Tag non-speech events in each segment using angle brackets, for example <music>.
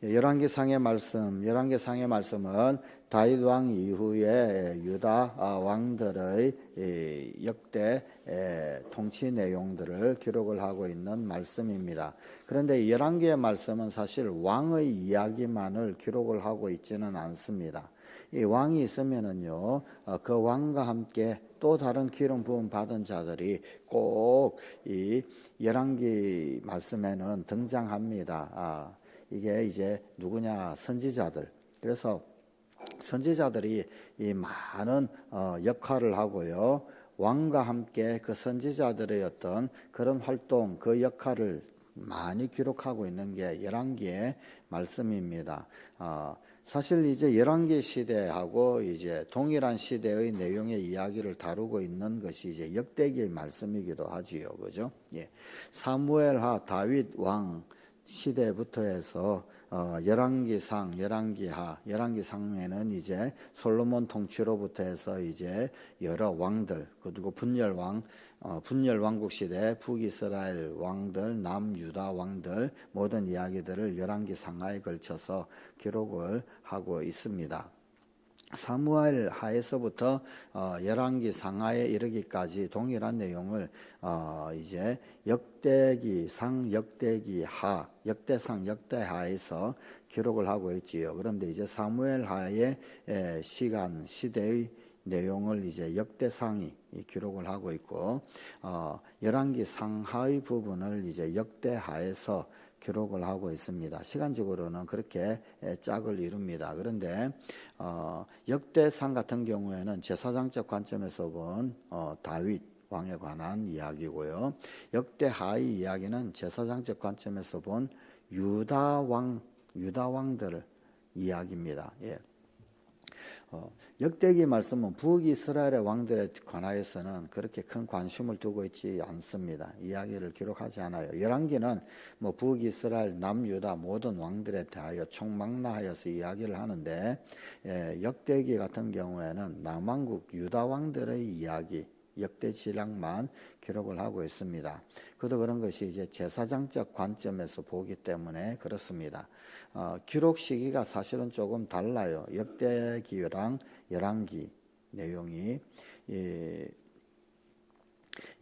열왕기상의 말씀, 열왕기상의 말씀은 다윗 왕 이후에 유다 아, 왕들의 이 역대 에, 통치 내용들을 기록을 하고 있는 말씀입니다. 그런데 열왕기의 말씀은 사실 왕의 이야기만을 기록을 하고 있지는 않습니다. 이 왕이 있으면은요, 어, 그 왕과 함께 또 다른 기름 부음 받은 자들이 꼭 이 열왕기 말씀에는 등장합니다. 아, 이게 이제 누구냐 선지자들. 그래서 선지자들이 이 많은 어, 역할을 하고요. 왕과 함께 그 선지자들의 어떤 그런 활동, 그 역할을 많이 기록하고 있는 게 열왕기의 말씀입니다. 어, 사실 이제 열왕기 시대하고 이제 동일한 시대의 내용의 이야기를 다루고 있는 것이 이제 역대기의 말씀이기도 하지요, 그죠? 예, 사무엘하 다윗 왕 시대부터 해서 어, 열왕기상, 열왕기하, 열왕기상에는 이제 솔로몬 통치로부터 해서 이제 여러 왕들 그리고 분열왕, 어, 분열왕국 시대 북이스라엘 왕들, 남유다 왕들 모든 이야기들을 열왕기상하에 걸쳐서 기록을 하고 있습니다. 사무엘 하에서부터 어, 열왕기 상하에 이르기까지 동일한 내용을 어, 이제 역대기 상 역대기 하 역대상 역대하에서 기록을 하고 있지요. 그런데 이제 사무엘 하의 에, 시간 시대의 내용을 이제 역대상이 기록을 하고 있고 어, 열왕기 상하의 부분을 이제 역대하에서 기록을 하고 있습니다. 시간적으로는 그렇게 짝을 이룹니다. 그런데 어, 역대상 같은 경우에는 제사장적 관점에서 본 어, 다윗 왕에 관한 이야기고요. 역대하의 이야기는 제사장적 관점에서 본 유다 왕 유다 왕들 이야기입니다. 예. 어, 역대기 말씀은 북이스라엘의 왕들에 관하여서는 그렇게 큰 관심을 두고 있지 않습니다. 이야기를 기록하지 않아요. 열왕기는 뭐 북이스라엘, 남유다 모든 왕들에 대하여 총망라하여서 이야기를 하는데 예, 역대기 같은 경우에는 남왕국 유다 왕들의 이야기 역대 지략만 기록을 하고 있습니다. 그도 그런 것이 이제 제사장적 관점에서 보기 때문에 그렇습니다. 어, 기록 시기가 사실은 조금 달라요. 역대기랑 열왕기 내용이 이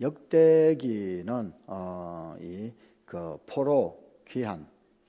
역대기는 어, 이그 포로 귀한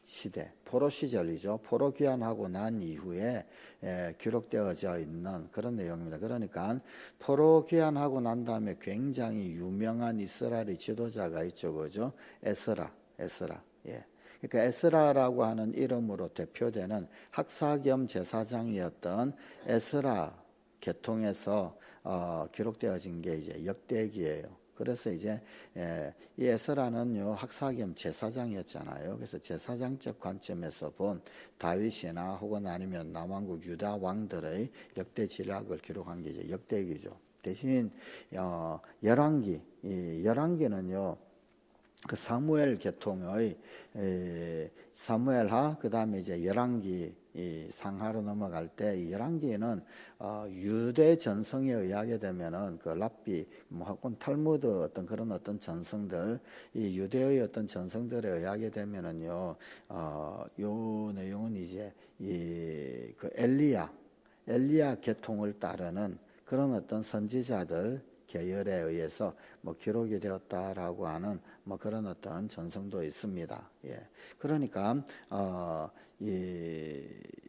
시대, 포로 시절이죠. 포로 귀환하고 난 이후에 에, 기록되어져 있는 그런 내용입니다. 그러니까 포로 귀환하고 난 다음에 굉장히 유명한 이스라엘의 지도자가 있죠, 그죠? 에스라, 에스라. 예. 그러니까 에스라라고 하는 이름으로 대표되는 학사 겸 제사장이었던 에스라 계통에서 어, 기록되어진 게 이제 역대기예요. 그래서 이제 예, 이 에스라는요 학사 겸 제사장이었잖아요. 그래서 제사장적 관점에서 본 다윗이나 혹은 아니면 남왕국 유다 왕들의 역대 지략을 기록한 게 이제 역대기죠. 대신 어, 열왕기, 이 열왕기는요. 그 사무엘 계통의 에, 사무엘하 그 다음에 이제 열왕기 이 상하로 넘어갈 때 열왕기에는 어, 유대 전성에 의하게 되면은 그 랍비 뭐 혹은 탈무드 어떤 그런 어떤 전성들 이 유대의 어떤 전성들에 의하게 되면은요 어, 요 내용은 이제 이 그 엘리야 엘리야 계통을 따르는 그런 어떤 선지자들 계열에 의해서 뭐 기록이 되었다라고 하는 뭐 그런 어떤 전성도 있습니다. 예. 그러니까 어, 이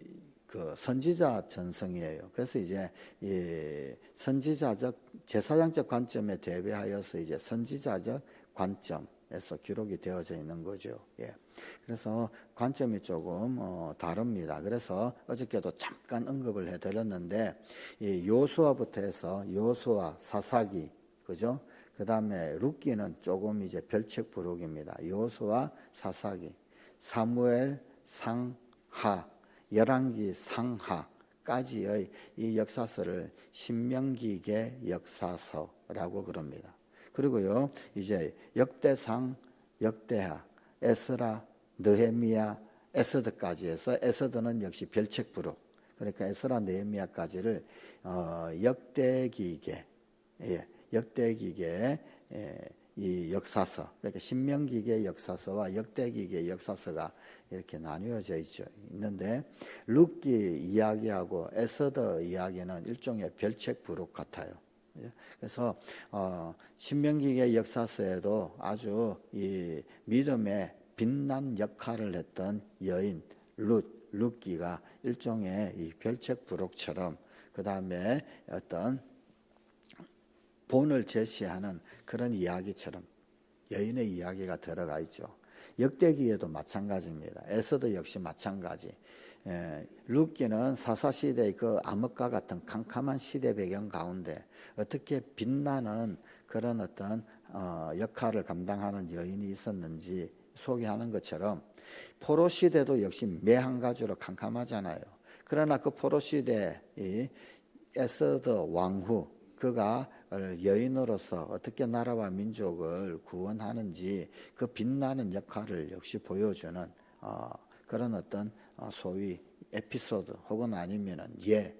그 선지자 전성이에요. 그래서 이제 이 선지자적 제사장적 관점에 대비하여서 이제 선지자적 관점 에서 기록이 되어져 있는 거죠. 예. 그래서 관점이 조금 어, 다릅니다. 그래서 어저께도 잠깐 언급을 해드렸는데 이 요수아부터 해서 요수아, 사사기, 그죠? 그 다음에 룻기는 조금 이제 별책 부록입니다. 요수아, 사사기, 사무엘, 상하, 열왕기, 상하 까지의 이 역사서를 신명기계 역사서라고 그럽니다. 그리고요, 이제 역대상, 역대하, 에스라, 느헤미야, 에스더까지 해서 에스더는 역시 별책부로 그러니까 에스라, 느헤미야까지를 어, 역대기계, 예, 역대기계 예, 이 역사서, 그러니까 신명기의 역사서와 역대기의 역사서가 이렇게 나뉘어져 있죠. 있는데 룻기 이야기하고 에서더 이야기는 일종의 별책 부록 같아요. 예. 그래서 어, 신명기의 역사서에도 아주 이 믿음의 빛난 역할을 했던 여인 룻, 룻기가 일종의 이 별책 부록처럼 그 다음에 어떤 본을 제시하는 그런 이야기처럼 여인의 이야기가 들어가 있죠. 역대기에도 마찬가지입니다. 에서도 역시 마찬가지. 예, 룻기는 사사 시대의 그 암흑과 같은 캄캄한 시대 배경 가운데 어떻게 빛나는 그런 어떤 어, 역할을 감당하는 여인이 있었는지 소개하는 것처럼 포로 시대도 역시 매한 가지로 캄캄하잖아요. 그러나 그 포로 시대 이 에서드 왕후 그가 여인으로서 어떻게 나라와 민족을 구원하는지 그 빛나는 역할을 역시 보여주는 어, 그런 어떤 어, 소위 에피소드 혹은 아니면은 예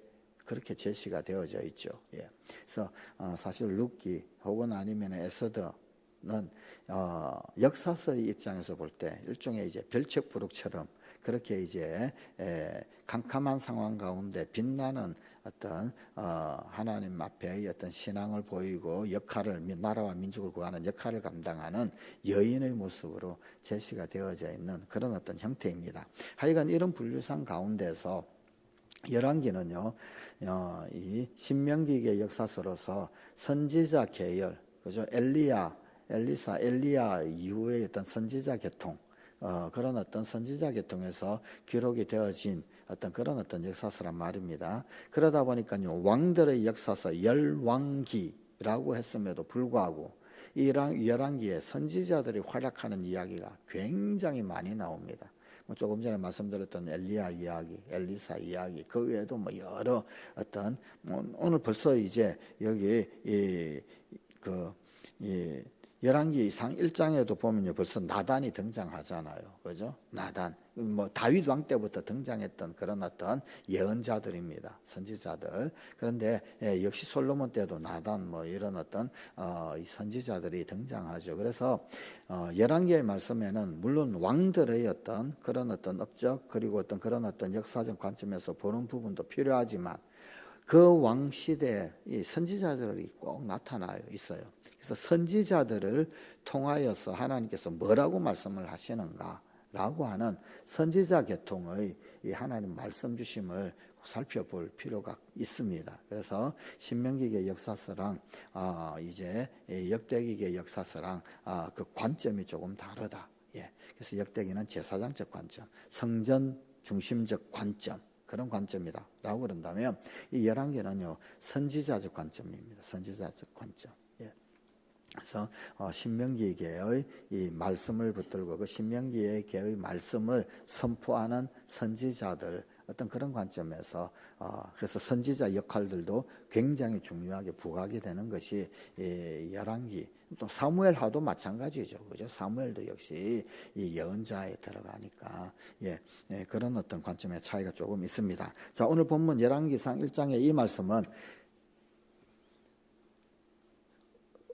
그렇게 제시가 되어져 있죠. 예. 그래서 어, 사실 룻기 혹은 아니면 에서더는 어, 역사서의 입장에서 볼 때 일종의 이제 별책부록처럼 그렇게 이제 에, 캄캄한 상황 가운데 빛나는 어떤 어, 하나님 앞에 어떤 신앙을 보이고 역할을 미- 나라와 민족을 구하는 역할을 감당하는 여인의 모습으로 제시가 되어져 있는 그런 어떤 형태입니다. 하여간 이런 분류상 가운데서 열왕기는요, 어, 이 신명기의 역사서로서 선지자 계열, 그죠? 엘리야, 엘리사, 엘리야 이후의 어떤 선지자 계통, 어, 그런 어떤 선지자 계통에서 기록이 되어진 어떤 그런 어떤 역사서란 말입니다. 그러다 보니까요, 왕들의 역사서 열왕기라고 했음에도 불구하고 이 열왕- 열왕기에 선지자들이 활약하는 이야기가 굉장히 많이 나옵니다. 뭐 조금 전에 말씀드렸던 엘리야 이야기, 엘리사 이야기, 그 외에도 뭐 여러 어떤 뭐 오늘 벌써 이제 여기 이그 이 열왕기 이상 1장에도 보면요 벌써 나단이 등장하잖아요. 그죠? 나단. 뭐 다윗 왕 때부터 등장했던 그런 어떤 예언자들입니다. 선지자들. 그런데 예, 역시 솔로몬 때도 나단 뭐 이런 어떤 어, 이 선지자들이 등장하죠. 그래서 어, 열왕기의 말씀에는 물론 왕들의 어떤 그런 어떤 업적 그리고 어떤 그런 어떤 역사적 관점에서 보는 부분도 필요하지만 그 왕 시대에 이 선지자들이 꼭 나타나요 있어요. 그래서 선지자들을 통하여서 하나님께서 뭐라고 말씀을 하시는가 라고 하는 선지자 계통의 이 하나님 말씀 주심을 살펴볼 필요가 있습니다. 그래서 신명기의 역사서랑 아, 이제 이 역대기의 역사서랑 아, 그 관점이 조금 다르다. 예. 그래서 역대기는 제사장적 관점, 성전 중심적 관점 그런 관점이다라고 그런다면 이 열왕기는요 선지자적 관점입니다. 선지자적 관점. 예. 그래서 어, 신명기계의 이 말씀을 붙들고 그 신명기계의 말씀을 선포하는 선지자들 어떤 그런 관점에서 어, 그래서 선지자 역할들도 굉장히 중요하게 부각이 되는 것이 이 열왕기 또 사무엘하도 마찬가지죠, 그죠? 사무엘도 역시 이 예언자에 들어가니까 예, 예, 그런 어떤 관점의 차이가 조금 있습니다. 자 오늘 본문 열왕기상 1장의 이 말씀은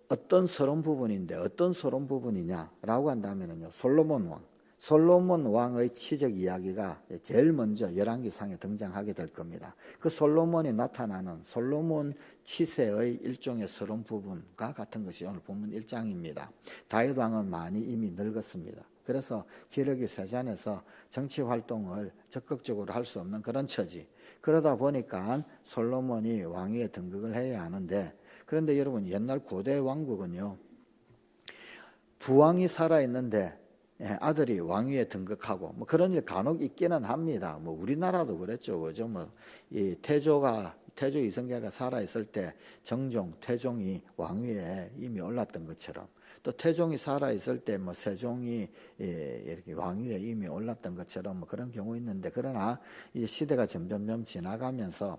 어떤 서론 부분인데 어떤 서론 부분이냐라고 한다면요 솔로몬 왕 솔로몬 왕의 치적 이야기가 제일 먼저 열왕기상에 등장하게 될 겁니다. 그 솔로몬이 나타나는 솔로몬 치세의 일종의 서론 부분과 같은 것이 오늘 본문 1장입니다. 다윗 왕은 많이 이미 늙었습니다. 그래서 기력이 세잔해서 정치 활동을 적극적으로 할 수 없는 그런 처지. 그러다 보니까 솔로몬이 왕위에 등극을 해야 하는데 그런데 여러분 옛날 고대 왕국은요 부왕이 살아 있는데 예, 아들이 왕위에 등극하고 뭐 그런 일 간혹 있기는 합니다. 뭐 우리나라도 그랬죠, 그죠? 뭐이 태조가 태조 이성계가 살아 있을 때 정종 태종이 왕위에 이미 올랐던 것처럼 또 태종이 살아 있을 때 뭐 세종이 예, 이렇게 왕위에 이미 올랐던 것처럼 뭐 그런 경우 있는데 그러나 이 시대가 점점점 지나가면서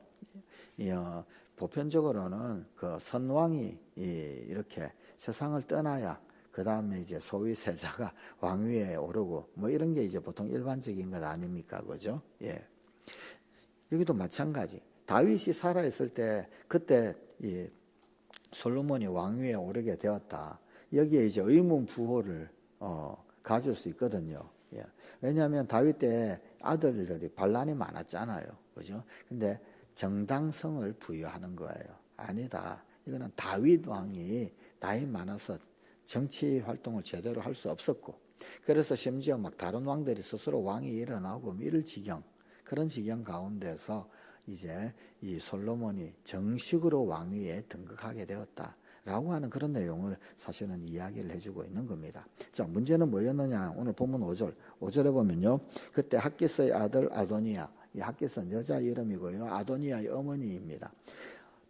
이, 어, 보편적으로는 그 선왕이 이, 이렇게 세상을 떠나야 그 다음에 이제 소위 세자가 <laughs> 왕위에 오르고 뭐 이런 게 이제 보통 일반적인 것 아닙니까, 그죠? 예. 여기도 마찬가지. 다윗이 살아 있을 때 그때 이 솔로몬이 왕위에 오르게 되었다. 여기에 이제 의문 부호를 어, 가질 수 있거든요. 예. 왜냐하면 다윗 때 아들들이 반란이 많았잖아요. 그죠? 근데 정당성을 부여하는 거예요. 아니다. 이거는 다윗 왕이 나이 많아서 정치 활동을 제대로 할 수 없었고, 그래서 심지어 막 다른 왕들이 스스로 왕이 일어나고 이럴 지경, 그런 지경 가운데서 이제 이 솔로몬이 정식으로 왕위에 등극하게 되었다. 라고 하는 그런 내용을 사실은 이야기를 해주고 있는 겁니다. 자, 문제는 뭐였느냐? 오늘 본문 5절. 5절에 보면요. 그때 학기스의 아들 아도니아. 이 학기스는 여자 이름이고요. 아도니아의 어머니입니다.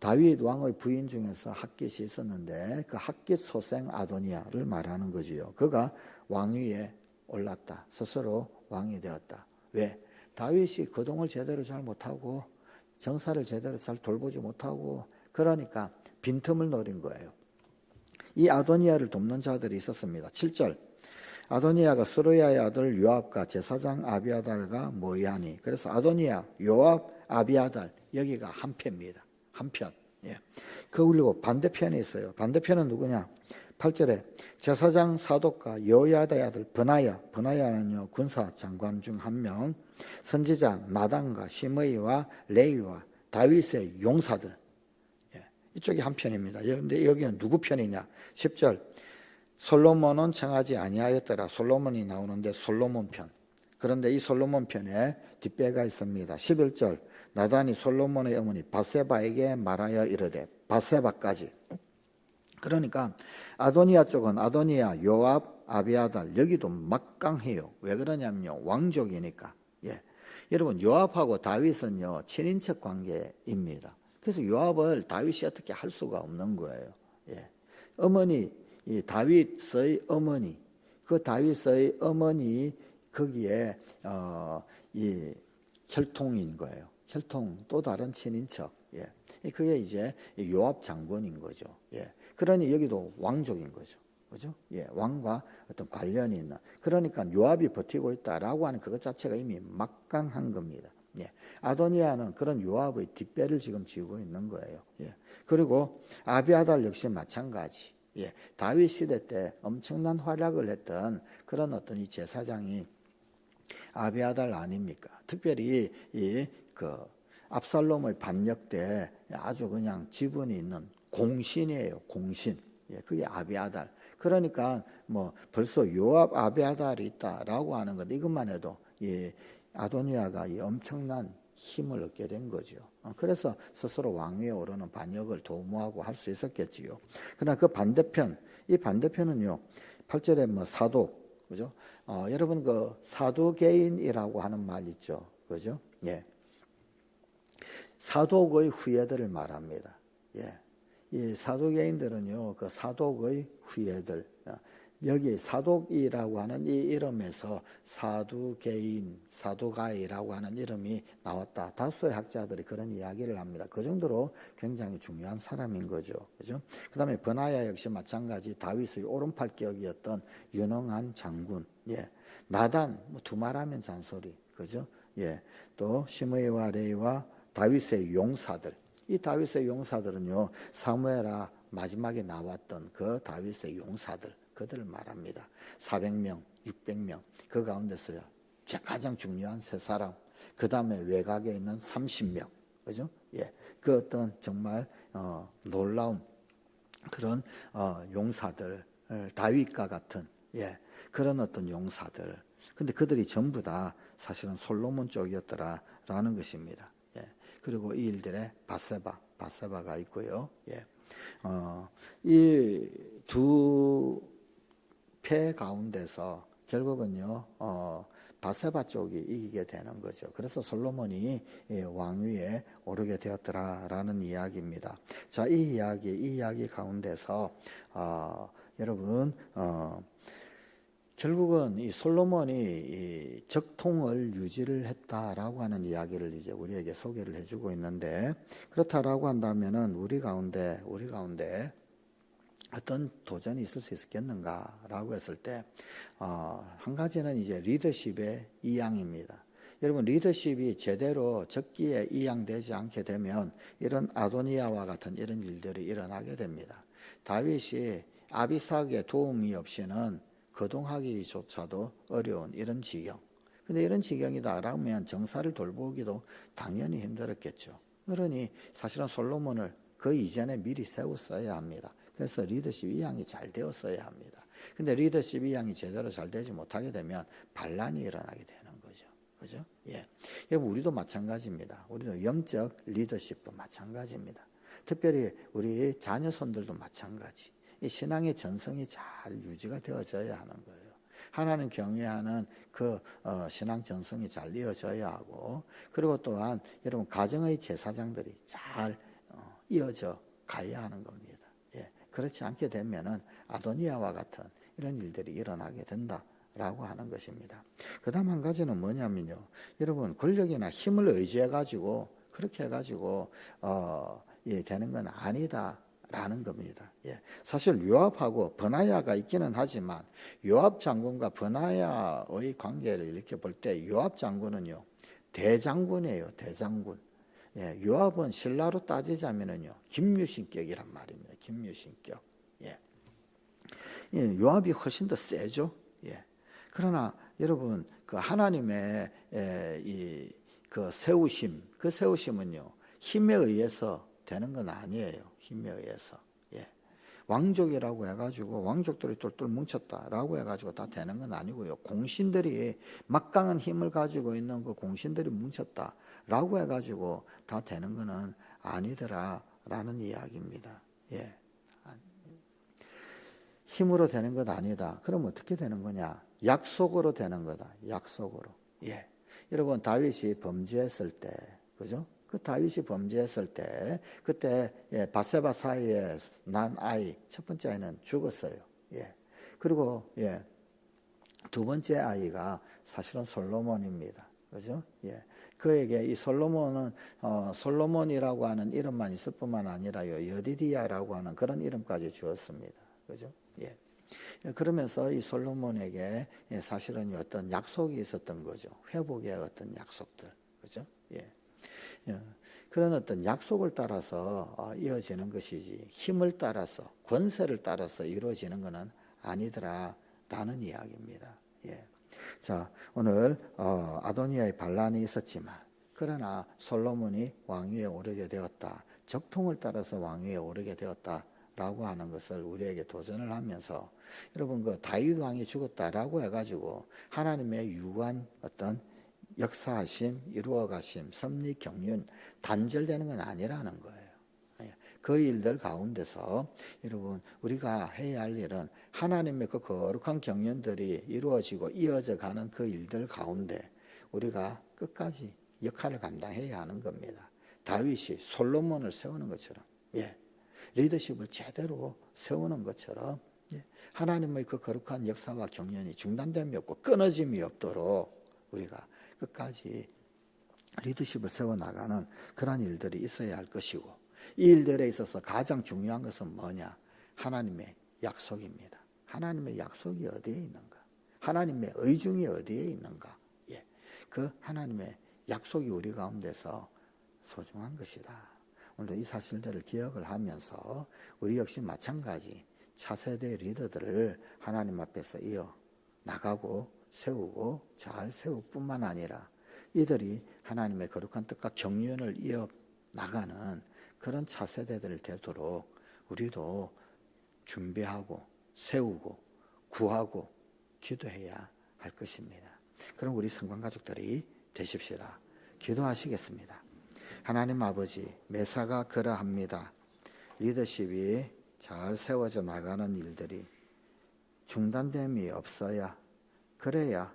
다윗 왕의 부인 중에서 학깃이 있었는데 그 학깃 소생 아도니아를 말하는 거지요. 그가 왕위에 올랐다. 스스로 왕이 되었다. 왜? 다윗이 거동을 제대로 잘 못하고 정사를 제대로 잘 돌보지 못하고 그러니까 빈틈을 노린 거예요. 이 아도니아를 돕는 자들이 있었습니다. 7절. 아도니아가 스루야의 아들 요압과 제사장 아비아달과 모이하니 그래서 아도니아, 요압, 아비아달 여기가 한 편입니다. 한 편. 예. 그 그리고 반대편에 있어요. 반대편은 누구냐? 8절에 제사장 사독과 여야다의 아들 버나야, 버나야는요 군사 장관 중 한 명, 선지자 나단과 시므이와 레이와 다윗의 용사들. 예. 이쪽이 한 편입니다. 그런데 여기는 누구 편이냐? 10절 솔로몬은 청하지 아니하였더라. 솔로몬이 나오는데 솔로몬 편. 그런데 이 솔로몬 편에 뒷배가 있습니다. 11절 나단이 솔로몬의 어머니 바세바에게 말하여 이르되 바세바까지. 그러니까 아도니아 쪽은 아도니아, 요압, 아비아달 여기도 막강해요. 왜 그러냐면요. 왕족이니까. 예. 여러분 요압하고 다윗은요. 친인척 관계입니다. 그래서 요압을 다윗이 어떻게 할 수가 없는 거예요. 예. 어머니 이 다윗의 어머니 그 다윗의 어머니 거기에 어, 이 혈통인 거예요. 혈통 또 다른 친인척. 예. 그게 이제 요압 장군인 거죠. 예. 그러니 여기도 왕족인 거죠. 그죠? 예. 왕과 어떤 관련이 있는. 그러니까 요압이 버티고 있다라고 하는 그것 자체가 이미 막강한 겁니다. 예. 아도니아는 그런 요압의 뒷배를 지금 지고 있는 거예요. 예. 그리고 아비아달 역시 마찬가지. 예. 다윗 시대 때 엄청난 활약을 했던 그런 어떤 이 제사장이 아비아달 아닙니까? 특별히 이그 압살롬의 반역 때 아주 그냥 지분이 있는 공신이에요. 공신. 예, 그게 아비아달. 그러니까 뭐 벌써 요압 아비아달이 있다라고 하는 것 이것만 해도 이 아도니아가 이 엄청난 힘을 얻게 된 거죠. 어, 그래서 스스로 왕위에 오르는 반역을 도모하고 할 수 있었겠지요. 그러나 그 반대편, 이 반대편은요, 8절에 뭐 사독, 그죠? 어, 여러분 그 사도개인이라고 하는 말 있죠. 그죠? 예. 사독의 후예들을 말합니다. 예. 이 사도개인들은요, 그 사독의 후예들, 어, 여기 사독이라고 하는 이 이름에서 사두개인, 사도가이라고 하는 이름이 나왔다. 다수의 학자들이 그런 이야기를 합니다. 그 정도로 굉장히 중요한 사람인 거죠. 그죠? 그 다음에 버나야 역시 마찬가지 다윗의 오른팔격이었던 유능한 장군. 예. 나단, 뭐 두말하면 잔소리. 그죠? 예. 또 시므이와 레이와 다윗의 용사들. 이 다윗의 용사들은요, 사무엘아 마지막에 나왔던 그 다윗의 용사들. 그들을 말합니다. 400명, 600명 그 가운데서요. 가장 중요한 세 사람. 그 다음에 외곽에 있는 30명. 그죠? 예. 그 어떤 정말 어, 놀라운 그런 어, 용사들, 다윗과 같은 예. 그런 어떤 용사들. 근데 그들이 전부 다 사실은 솔로몬 쪽이었더라라는 것입니다. 예. 그리고 이 일들에 바세바, 바세바가 있고요. 예. 어, 이두 패 가운데서 결국은요, 어, 바세바 쪽이 이기게 되는 거죠. 그래서 솔로몬이 왕위에 오르게 되었더라라는 이야기입니다. 자, 이 이야기, 이 이야기 가운데서 어, 여러분 어, 결국은 이 솔로몬이 이 적통을 유지를 했다라고 하는 이야기를 이제 우리에게 소개를 해주고 있는데 그렇다라고 한다면은 우리 가운데 우리 가운데 어떤 도전이 있을 수 있겠는가라고 했을 때, 어, 한 가지는 이제 리더십의 이양입니다. 여러분, 리더십이 제대로 적기에 이양되지 않게 되면 이런 아도니아와 같은 이런 일들이 일어나게 됩니다. 다윗이 아비스하게 도움이 없이는 거동하기조차도 어려운 이런 지경. 근데 이런 지경이다라면 정사를 돌보기도 당연히 힘들었겠죠. 그러니 사실은 솔로몬을 그 이전에 미리 세웠어야 합니다. 그래서 리더십 이양이 잘 되었어야 합니다. 근데 리더십 이양이 제대로 잘 되지 못하게 되면 반란이 일어나게 되는 거죠. 그죠? 예. 여러분, 우리도 마찬가지입니다. 우리도 영적 리더십도 마찬가지입니다. 특별히 우리 자녀 손들도 마찬가지. 이 신앙의 전성이 잘 유지가 되어져야 하는 거예요. 하나님 경외하는 그 어, 신앙 전성이 잘 이어져야 하고 그리고 또한 여러분 가정의 제사장들이 잘 어, 이어져 가야 하는 겁니다. 예, 그렇지 않게 되면은 아도니아와 같은 이런 일들이 일어나게 된다 라고 하는 것입니다. 그 다음 한 가지는 뭐냐면요, 여러분 권력이나 힘을 의지해 가지고 그렇게 해 가지고 어, 예, 되는 건 아니다. 라는 겁니다. 예. 사실 요압하고 버나야가 있기는 하지만 요압 장군과 버나야의 관계를 이렇게 볼 때 요압 장군은요 대장군이에요 대장군. 예. 요압은 신라로 따지자면은요 김유신격이란 말입니다. 김유신격. 예. 예. 요압이 훨씬 더 세죠. 예. 그러나 여러분 그 하나님의 에, 이그 세우심 그 세우심은요 힘에 의해서 되는 건 아니에요. 힘에 의해서. 예. 왕족이라고 해가지고 왕족들이 똘똘 뭉쳤다라고 해가지고 다 되는 건 아니고요. 공신들이 막강한 힘을 가지고 있는 그 공신들이 뭉쳤다라고 해가지고 다 되는 거는 아니더라라는 이야기입니다. 예. 힘으로 되는 것 아니다. 그럼 어떻게 되는 거냐? 약속으로 되는 거다. 약속으로. 예. 여러분 다윗이 범죄했을 때, 그죠? 그 다윗이 범죄했을 때 그때 예, 바세바 사이에 난 아이 첫 번째 아이는 죽었어요. 예. 그리고 예. 두 번째 아이가 사실은 솔로몬입니다. 그죠? 예. 그에게 이 솔로몬은 어, 솔로몬이라고 하는 이름만 있을 뿐만 아니라요. 여디디아라고 하는 그런 이름까지 주었습니다. 그죠? 예. 그러면서 이 솔로몬에게 예, 사실은 어떤 약속이 있었던 거죠. 회복의 어떤 약속들. 그죠? 예. 예. 그런 어떤 약속을 따라서 어, 이어지는 것이지 힘을 따라서 권세를 따라서 이루어지는 것은 아니더라라는 이야기입니다. 예. 자 오늘 어, 아도니아의 반란이 있었지만 그러나 솔로몬이 왕위에 오르게 되었다. 적통을 따라서 왕위에 오르게 되었다 라고 하는 것을 우리에게 도전을 하면서 여러분 그 다윗 왕이 죽었다라고 해가지고 하나님의 유한 어떤 역사하심, 이루어가심, 섭리, 경륜 단절되는 건 아니라는 거예요. 예. 그 일들 가운데서 여러분 우리가 해야 할 일은 하나님의 그 거룩한 경륜들이 이루어지고 이어져 가는 그 일들 가운데 우리가 끝까지 역할을 감당해야 하는 겁니다. 다윗이 솔로몬을 세우는 것처럼 예. 리더십을 제대로 세우는 것처럼 예. 하나님의 그 거룩한 역사와 경륜이 중단됨이 없고 끊어짐이 없도록 우리가 끝까지 리더십을 세워나가는 그러한 일들이 있어야 할 것이고 이 일들에 있어서 가장 중요한 것은 뭐냐? 하나님의 약속입니다. 하나님의 약속이 어디에 있는가? 하나님의 의중이 어디에 있는가? 예. 그 하나님의 약속이 우리 가운데서 소중한 것이다. 오늘도 이 사실들을 기억을 하면서 우리 역시 마찬가지 차세대 리더들을 하나님 앞에서 이어 나가고 세우고 잘 세울 뿐만 아니라 이들이 하나님의 거룩한 뜻과 경륜을 이어 나가는 그런 차세대들을 되도록 우리도 준비하고 세우고 구하고 기도해야 할 것입니다. 그럼 우리 성관 가족들이 되십시다. 기도하시겠습니다. 하나님 아버지, 매사가 그러합니다. 리더십이 잘 세워져 나가는 일들이 중단됨이 없어야 그래야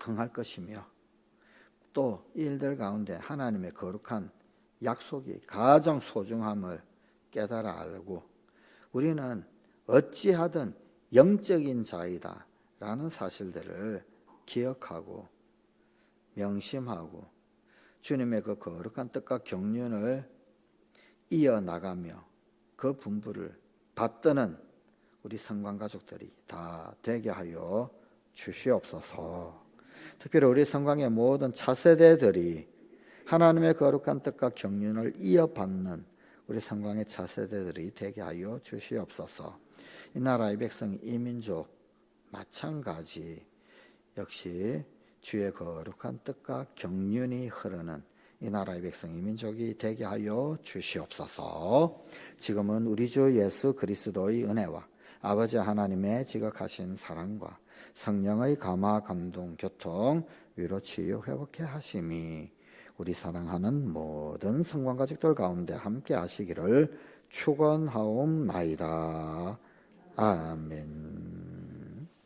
흥할 것이며 또 일들 가운데 하나님의 거룩한 약속이 가장 소중함을 깨달아 알고 우리는 어찌하든 영적인 자이다 라는 사실들을 기억하고 명심하고 주님의 그 거룩한 뜻과 경륜을 이어나가며 그 분부를 받드는 우리 성관 가족들이 다 되게 하여 주시옵소서. 특별히 우리 성광의 모든 차세대들이 하나님의 거룩한 뜻과 경륜을 이어받는 우리 성광의 차세대들이 되게 하여 주시옵소서. 이 나라의 백성 이민족 마찬가지 역시 주의 거룩한 뜻과 경륜이 흐르는 이 나라의 백성 이민족이 되게 하여 주시옵소서. 지금은 우리 주 예수 그리스도의 은혜와 아버지 하나님의 지극하신 사랑과 성령의 감화 감동 교통 위로 치유 회복해 하심이 우리 사랑하는 모든 성관 가족들 가운데 함께 하시기를 축원하옵나이다. 아멘.